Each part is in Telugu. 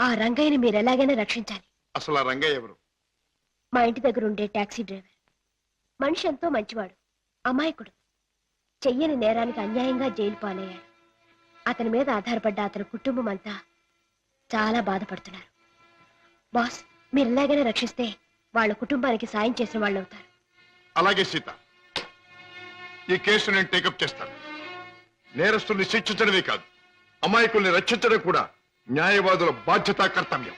ఆ రంగయ్యని మీరు ఎలాగైనా రక్షించాలి. అసలు ఆ రంగయ్య ఎవరు? మా ఇంటి దగ్గర ఉండే టాక్సీ డ్రైవర్. మనిషి ఎంతో మంచివాడు అమాయకుడు. చెయ్యని నేరానికి అన్యాయంగా జైలు పాలయ్యాడు. అతని మీద ఆధారపడ్డ అతని కుటుంబం అంతా చాలా బాధపడుతున్నారు. బాస్ మీరు ఎలాగైనా రక్షిస్తే వాళ్ళ కుటుంబానికి సాయం చేసిన వాళ్ళు అవుతారు. అలాగే సీత. ఈ కేసు నేను టేకప్ చేస్తాను. నేరస్తుల్ని శిక్షించడమే కాదు అమాయకుల్ని రక్షించడం కూడా న్యాయవాదుల బాధ్యత కర్తవ్యం.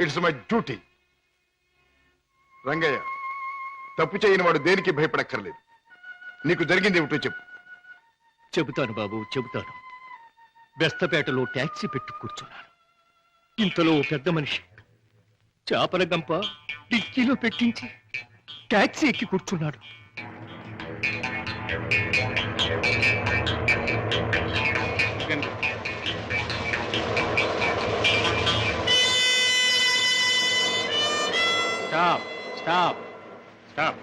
ఇట్స్ మై డ్యూటీ రంగయ్య తప్పు చేయని వాడు దేనికి భయపడక్కర్లేదు. నీకు జరిగింది ఏమిటో చెప్పు. చెబుతాను బాబు చెబుతాను. బెస్తపేటలో ట్యాక్సీ పెట్టి కూర్చున్నాను. ఇంతలో ఓ పెద్ద మనిషి చేపల గంప డిక్కీలో పెట్టించి ట్యాక్సీ ఎక్కి కూర్చున్నాడు. Stop stop stop.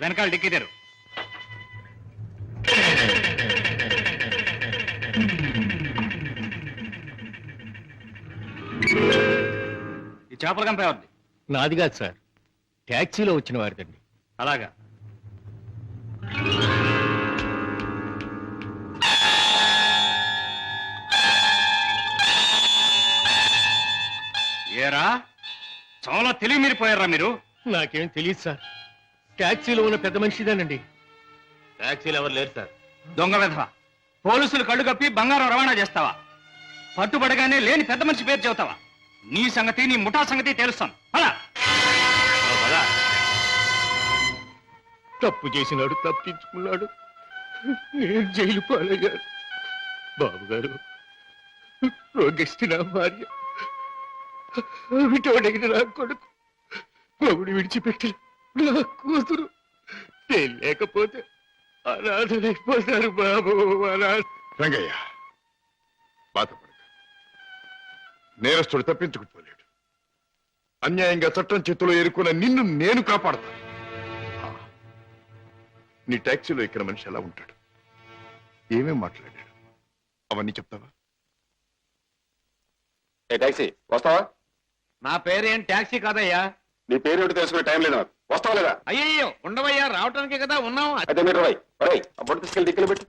వెనకాల డిక్కీ తెరు. ఈ చేపల కంప నాది కాదు సార్. ట్యాక్సీలో వచ్చిన వారిదండి. అలాగా. ఏరా చాలా తెలివి మీరిపోయారా మీరు? నాకేం తెలియదు సార్. ట్యాక్సీలో ఉన్న పెద్ద మనిషిదేనండి. ట్యాక్సీలు ఎవరు లేరు సార్. దొంగ విధవ. పోలీసులు కళ్ళు కప్పి బంగారం రవాణా చేస్తావా? పట్టుబడగానే లేని పెద్ద మనిషి పేరు చెబుతావా? నీ సంగతి నీ ముఠా సంగతి తెలుస్తాను. అలా తప్పు చేసినాడు తప్పించుకున్నాడు. నేను జైలు పాలయ్యాను. బాబు గారు రోగిస్తే నా భార్య. విటోడైన నా కొడుకు. మొగుడు విడిచిపెట్టి నా కూతురు. లేకపోతే అనాథలైపోతారు బాబు అనాథ. రంగయ్య బాధపడక. నేరస్తుడు తప్పించుకుపోలేడు. అన్యాయంగా చట్టం చేతిలో ఎరుకున్న నిన్ను నేను కాపాడతాను నీ టాక్సీలో ఎక్కిన మనిషి ఎలా ఉంటాడు? ఏమేం మాట్లాడాడు? అవన్నీ చెప్తావా? ఏ టాక్సీ వస్తావా? నా పేరేం టాక్సీ కాదయ్యా? నీ పేరు ఏంటి తెలుసుకునే టైం లేదు నాకు. వస్తావు లేదా? అయ్యో ఉండవయ్యా రావటానికే కదా ఉన్నాం అయితే మీరు రాయ్ రాయ్ అప్పుడు తీసుకెళ్ళి దిక్కులు పెట్టు.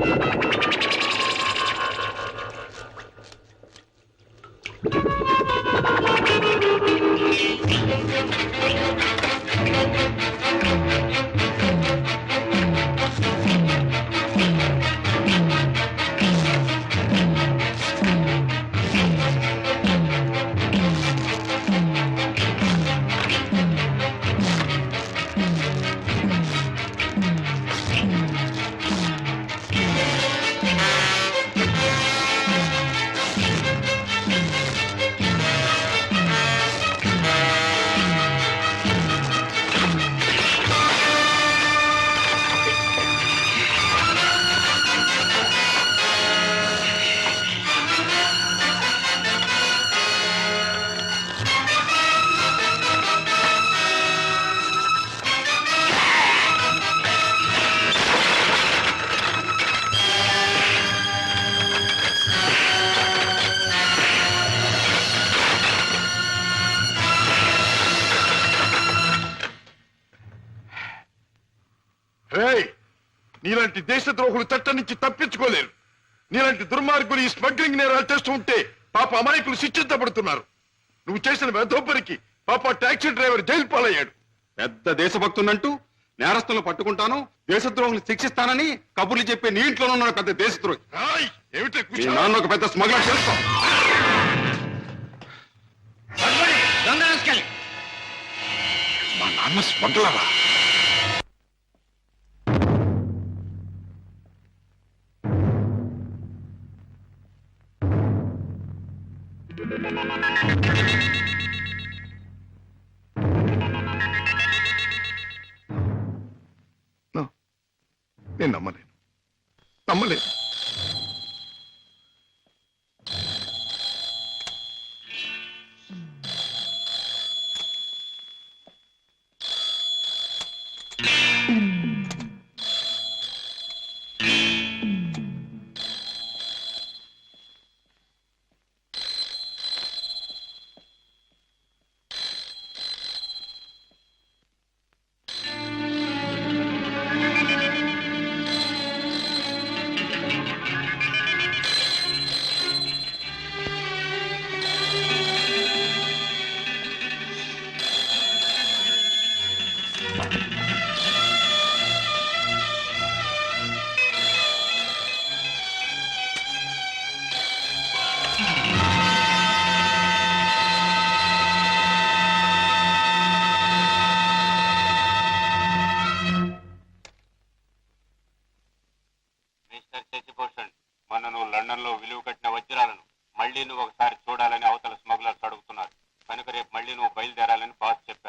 Ha ha ha! నీలాంటి దేశద్రోహులు చట్టం నుంచి తప్పించుకోలేరు. నీలాంటి దుర్మార్గులు ఈ స్మగ్లింగ్ నేరాలు చేస్తూ ఉంటే పాప అమాయకులు శిక్షించబడుతున్నారు. నువ్వు చేసిన వెధోపరికి పాప టాక్సీ డ్రైవర్ జైలు పాలయ్యాడు. పెద్ద దేశభక్తునంటూ నేరస్తులను పట్టుకుంటాను దేశద్రోహులు శిక్షిస్తానని కబుర్లు చెప్పే నీ ఇంట్లో ఉన్న పెద్ద దేశద్రోహి. ఏమిటే? నాన్న ఒక పెద్ద స్మగ్లర్ రాస్కెల్. మా నాన్న స్మగ్లరా? まあまあまあ。మిస్టర్ శశిభూషణ్ మొన్న నువ్వు లండన్లో విలువ కట్టిన వజ్రాలను మళ్ళీ నువ్వు ఒకసారి చూడాలని అవతల స్మగ్లర్స్ అడుగుతున్నారు. కనుక రేపు మళ్ళీ నువ్వు బయలుదేరాలని బాస్ చెప్పారు.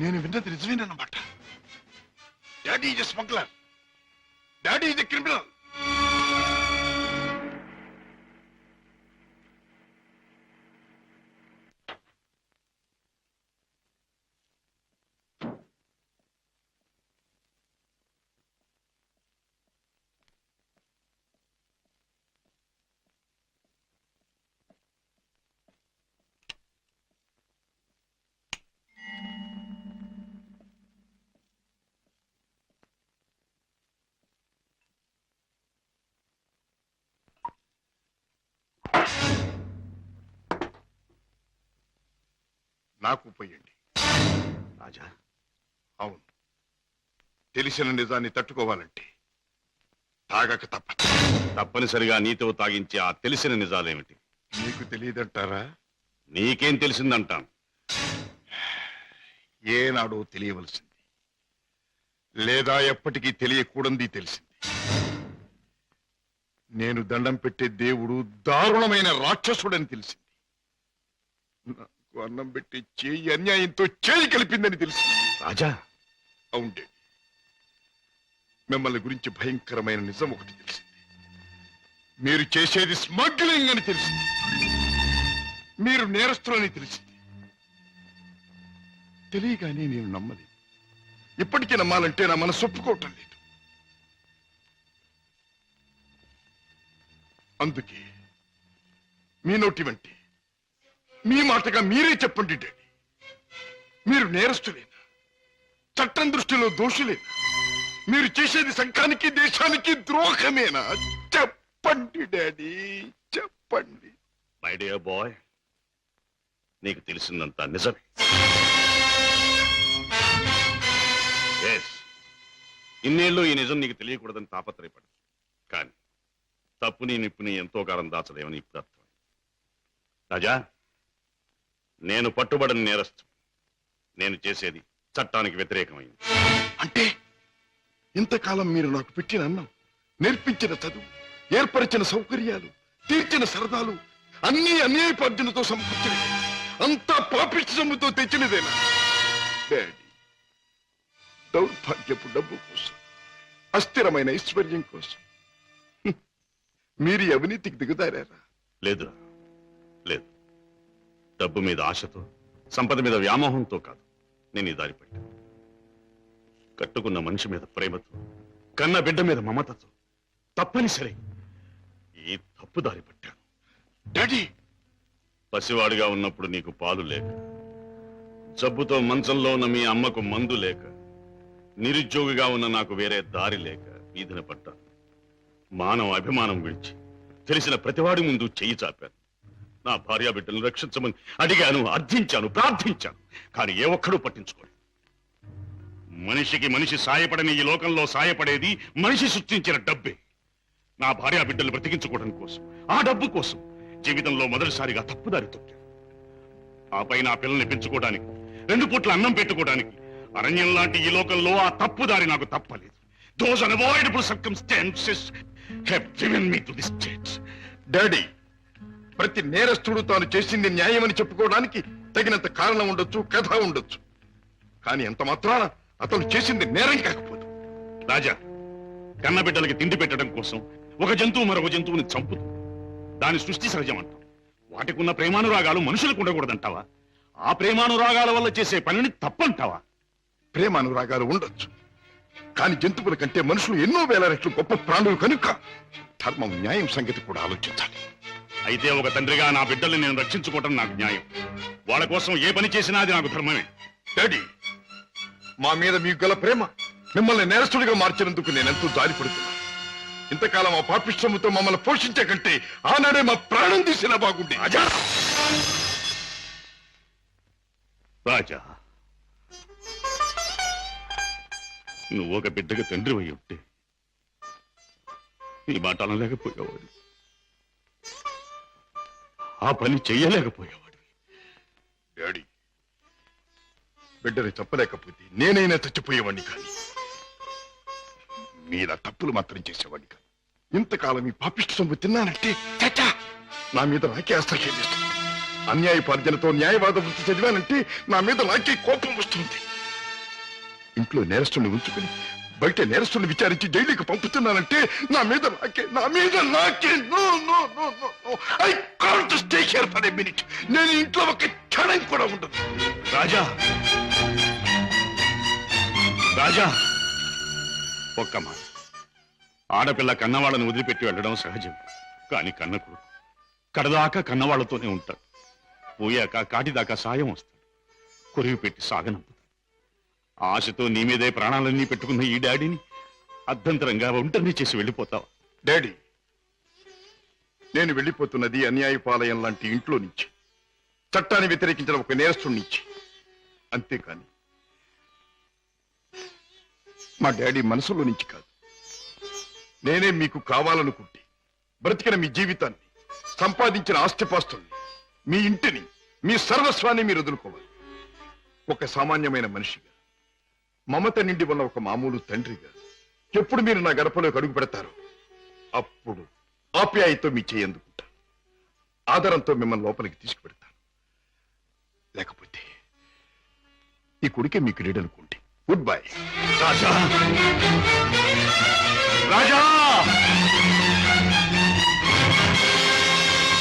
నేను విన్నది నిజమేనన్నమాట. Daddy is smuggler daddy is criminal నాకు పోయండి. రాజా. అవును. తెలిసిన నిజాన్ని తట్టుకోవాలంటే తాగక తప్పదు తప్పనిసరిగా నీతో తాగించే ఆ తెలిసిన నిజాలేమిటి? నీకు తెలియదంటారా? నీకేం తెలిసిందంటాను? ఏనాడో తెలియవలసింది. లేదా ఎప్పటికీ తెలియకూడంది తెలిసింది. నేను దండం పెట్టే దేవుడు దారుణమైన రాక్షసుడని తెలిసింది. నాకు అన్నం పెట్టి చేయి అన్యాయంతో చేయి కలిపిందని తెలిసింది రాజా. అవుండే మిమ్మల్ని గురించి భయంకరమైన నిజం ఒకటి తెలిసింది మీరు చేసేది స్మగ్లింగ్ అని తెలిసింది మీరు నేరస్తులని తెలిసింది తెలియగానే నేను నమ్మలేదు. ఇప్పటికీ నమ్మాలంటే నా మనసు ఒప్పుకోవటం లేదు. అందుకే మీ నోటి వంటి మీ మాటగా మీరే చెప్పండి డాడీ మీరు నేరస్తులేనా చట్టం దృష్టిలో దోషులేనా మీరు చేసేది సంఘానికి దేశానికి ద్రోహమేనా? చెప్పండి డాడీ. చెప్పండి. మై డియర్ బాయ్ నీకు తెలిసిందంతా నిజమే. ఎస్ ఇన్నేళ్ళు ఈ నిజం నీకు తెలియకూడదని తాపత్రయపడి కానీ తప్పుని నిప్పుని ఎంతో కాలం దాచలేమని ఇప్పుడు అర్థం రాజా నేను పట్టుబడని నేరస్తు. నేను చేసేది చట్టానికి వ్యతిరేకమైంది. అంటే ఇంతకాలం మీరు నాకు పెట్టిన అన్నం నేర్పించిన చదువు ఏర్పరిచిన సౌకర్యాలు తీర్చిన సరదాలు అన్ని అన్యాయపార్జనతో సమకూర్చినవి అంతా పాపిష్టి సొమ్ముతో తెచ్చినదేనా? డాడీ దౌర్భాగ్యపు డబ్బు కోసం అస్థిరమైన ఐశ్వర్యం కోసం. మీరు అవినీతికి దిగుతారా లేదురా లేదు. డబ్బు మీద ఆశతో సంపద మీద వ్యామోహంతో కాదు. నేను ఈ దారి పట్టాను. కట్టుకున్న మనిషి మీద ప్రేమతో కన్న బిడ్డ మీద మమతతో తప్పనిసరి ఈ తప్పు దారి పట్టాను. డాడీ! పసివాడిగా ఉన్నప్పుడు నీకు పాలు లేక జబ్బుతో మంచంలో ఉన్న మీ అమ్మకు మందు లేక నిరుద్యోగిగా ఉన్న నాకు వేరే దారి లేక వీధిన పడ్డాను. మానవ అభిమానం విడిచి తెలిసిన ప్రతివాడి ముందు చెయ్యి చాపాను. నా భార్య బిడ్డలను రక్షించమని అడిగాను అర్థించాను ప్రార్థించాను. కానీ ఏ ఒక్కడూ పట్టించుకోడు మనిషికి మనిషి సాయపడని ఈ లోకంలో సాయపడేది మనిషి సృష్టించిన డబ్బే. నా భార్య బిడ్డలు బ్రతికించుకోవడం కోసం ఆ డబ్బు కోసం జీవితంలో మొదటిసారిగా తప్పుదారి తొక్కాను. ఆపై నా పిల్లల్ని పెంచుకోవడానికి రెండు పూట్ల అన్నం పెట్టుకోవడానికి అరణ్యం లాంటి ఈ లోకంలో ఆ తప్పుదారి నాకు తప్పలేదు. Those unavoidable circumstances have given me to this state daddy ప్రతి నేరస్తుడు తాను చేసింది న్యాయమని చెప్పుకోవడానికి తగినంత కారణం ఉండొచ్చు కథ ఉండొచ్చు. కానీ ఎంత మాత్రాన అతను చేసింది నేరం కాకపోదు. రాజా కన్నబిడ్డలకి తిండి పెట్టడం కోసం ఒక జంతువు మరొక జంతువుని చంపుతుంది దాని సృష్టి సహజం అంటాం వాటికి ఉన్న ప్రేమానురాగాలు మనుషులకు ఉండకూడదంటావా? ఆ ప్రేమానురాగాల వల్ల చేసే పనిని తప్పంటావా? ప్రేమానురాగాలు ఉండొచ్చు. కానీ జంతువుల కంటే మనుషులు ఎన్నో వేల రెట్లు గొప్ప ప్రాణులు కనుక ధర్మం న్యాయం సంగతి కూడా ఆలోచించాలి. అయితే ఒక తండ్రిగా నా బిడ్డల్ని నేను రక్షించుకోవటం నాకు న్యాయం. వాళ్ళ కోసం ఏ పని చేసినా అది నాకు ధర్మమే. డాడీ మా మీద మీకు గల ప్రేమ మిమ్మల్ని నేరస్తుడిగా మార్చినందుకు నేనెంతో జారిపడుతున్నాను ఇంతకాలం ఆ పాపిష్టముతో మమ్మల్ని పోషించే కంటే ఆనాడే మా ప్రాణం తీసినా బాగుండే. అజా రాజా! నువ్వు ఒక బిడ్డగా తండ్రి అయి ఉంటే ఈ మాట అనలేకపోయేవాడు ఆ పని చెయ్యలేకపోయేవాడు. డాడీ బిడ్డని చెప్పలేకపోతే నేనైనా చచ్చిపోయేవాడిని కానీ మీద తప్పులు మాత్రం చేసేవాడిని కాదు. ఇంతకాలం ఈ పాపిష్టి సొమ్ము తిన్నానంటే చచ్చా నా మీద నాకే అసహ్యం వేస్తుంది. అన్యాయపార్జనతో న్యాయవాద వృత్తి చదివానంటే నా మీద నాకే కోపం వస్తుంది. ఇంట్లో నేరస్తుని ఉంచుకుని బయట నేరస్తుని విచారించి జైలుకి పంపుతున్నానంటే నా మీద నాకే నా మీద నాకే. No no no no I can't stay here for minute. నేను ఇంట్లో ఒక క్షణం కూడా ఉండదు రాజా. రాజా. ఒక్క మాట. ఆడపిల్ల కన్నవాళ్ళని వదిలిపెట్టి వెళ్ళడం సహజం. కానీ కన్నకుడు కడదాకా కన్నవాళ్ళతోనే ఉంటాడు పోయాక కాటిదాకా సాయం వస్తాడు కొరివి పెట్టి సాగనంపుతాడు ఆశతో నీ మీదే ప్రాణాలన్నీ పెట్టుకున్న ఈ డాడీని అర్ధంతరంగా ఒంటరిని చేసి వెళ్ళిపోతావు. డాడీ నేను వెళ్ళిపోతున్నది అన్యాయపాలయం లాంటి ఇంట్లో నుంచి. చట్టాన్ని వ్యతిరేకించిన ఒక నేరస్తుడి నుంచి. అంతేకాని మా డాడీ మనసులో నుంచి కాదు. నేనే మీకు కావాలనుకుంటే బ్రతికిన మీ జీవితాన్ని సంపాదించిన ఆస్తిపాస్తుల్ని మీ ఇంటిని మీ సర్వస్వాన్ని మీరు వదులుకోవాలి. ఒక సామాన్యమైన మనిషిగా. మమత నిండి ఉన్న ఒక మామూలు తండ్రిగా ఎప్పుడు మీరు నా గడపలోకి అడుగు పెడతారు అప్పుడు ఆప్యాయతో మీ చేయందుకుంటా ఆదరంతో మిమ్మల్ని లోపలికి తీసుకుపెడతాను లేకపోతే ఈ కొడుకే మీకు రీడనుకోండి గుడ్ బై రాజా! రాజా!